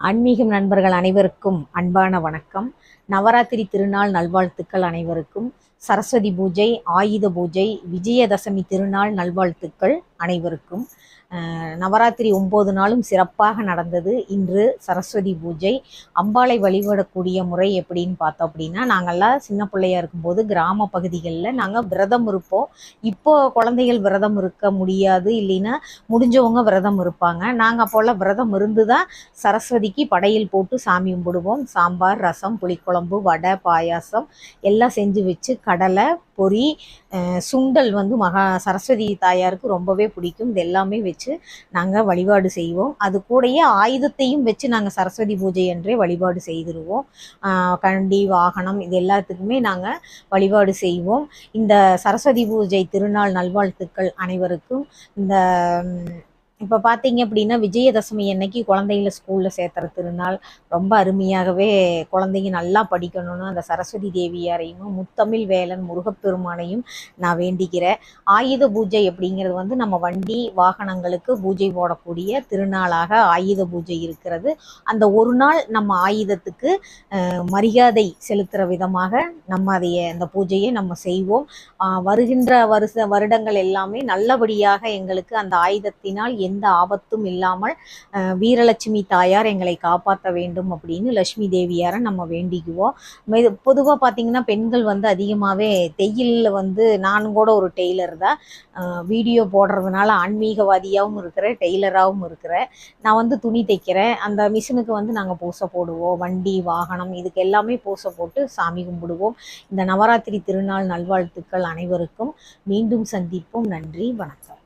ஆன்மீகம் நண்பர்கள் அனைவருக்கும் அன்பான வணக்கம். நவராத்திரி திருநாள் நல்வாழ்த்துக்கள் அனைவருக்கும். சரஸ்வதி பூஜை ஆயுத பூஜை விஜயதசமி திருநாள் நல்வாழ்த்துக்கள் அனைவருக்கும். நவராத்திரி ஒம்பது நாளும் சிறப்பாக நடந்தது. இன்று சரஸ்வதி பூஜை. அம்பாளை வழிபடக்கூடிய முறை எப்படின்னு பார்த்தோம் அப்படின்னா நாங்கள்லாம் சின்ன பிள்ளையா இருக்கும்போது கிராம பகுதிகளில் நாங்கள் விரதம் இருப்போம். இப்போ குழந்தைகள் விரதம் இருக்க முடியாது இல்லைன்னா முடிஞ்சவங்க விரதம் இருப்பாங்க. நாங்கள் அப்போல்லாம் விரதம் இருந்து தான் சரஸ்வதிக்கு படையல் போட்டு சாமி கும்பிடுவோம். சாம்பார் ரசம் புளிக்குழம்பு வடை பாயாசம் எல்லாம் செஞ்சு வச்சு கடலை பொரி சுண்டல் வந்து மகா சரஸ்வதி தாயாருக்கு ரொம்பவே பிடிக்கும். இது எல்லாமே வச்சு நாங்கள் வழிபாடு செய்வோம். அது கூடயே ஆயுதத்தையும் வச்சு நாங்கள் சரஸ்வதி பூஜை என்றே வழிபாடு செய்திருவோம். கண்டி வாகனம் இது எல்லாத்துக்குமே நாங்கள் வழிபாடு செய்வோம். இந்த சரஸ்வதி பூஜை திருநாள் நல்வாழ்த்துக்கள் அனைவருக்கும். இந்த இப்போ பார்த்தீங்க அப்படின்னா விஜயதசமி அன்னைக்கு குழந்தைங்கள ஸ்கூலில் சேர்த்துற திருநாள் ரொம்ப அருமையாகவே குழந்தைங்க நல்லா படிக்கணும்னு அந்த சரஸ்வதி தேவியாரையும் முத்தமிழ் வேலன் முருகப்பெருமானையும் நான் வேண்டிக்கிறேன். ஆயுத பூஜை அப்படிங்கிறது வந்து நம்ம வண்டி வாகனங்களுக்கு பூஜை போடக்கூடிய திருநாளாக ஆயுத பூஜை இருக்கிறது. அந்த ஒரு நாள் நம்ம ஆயுதத்துக்கு மரியாதை செலுத்துகிற விதமாக நம்ம அதைய அந்த பூஜையை நம்ம செய்வோம். வருகின்ற வருஷ வருடங்கள் எல்லாமே நல்லபடியாக எங்களுக்கு அந்த ஆயுதத்தினால் எந்த ஆபத்தும் இல்லாமல் வீரலட்சுமி தாயார் எங்களை காப்பாற்ற வேண்டும் அப்படின்னு லட்சுமி தேவியாரை நம்ம வேண்டிக்குவோம். பொதுவாக பார்த்தீங்கன்னா பெண்கள் வந்து அதிகமாகவே தையலில் வந்து நானும் கூட ஒரு டெய்லர் தான். வீடியோ போடுறதுனால ஆன்மீகவாதியாகவும் இருக்கிறேன் டெய்லராகவும் இருக்கிறேன் நான் வந்து துணி தைக்கிறேன். அந்த மிஷினுக்கு வந்து நாங்கள் பூசை போடுவோம். வண்டி வாகனம் இதுக்கு எல்லாமே பூசை போட்டு சாமி கும்பிடுவோம். இந்த நவராத்திரி திருநாள் நல்வாழ்த்துக்கள் அனைவருக்கும். மீண்டும் சந்திப்போம். நன்றி. வணக்கம்.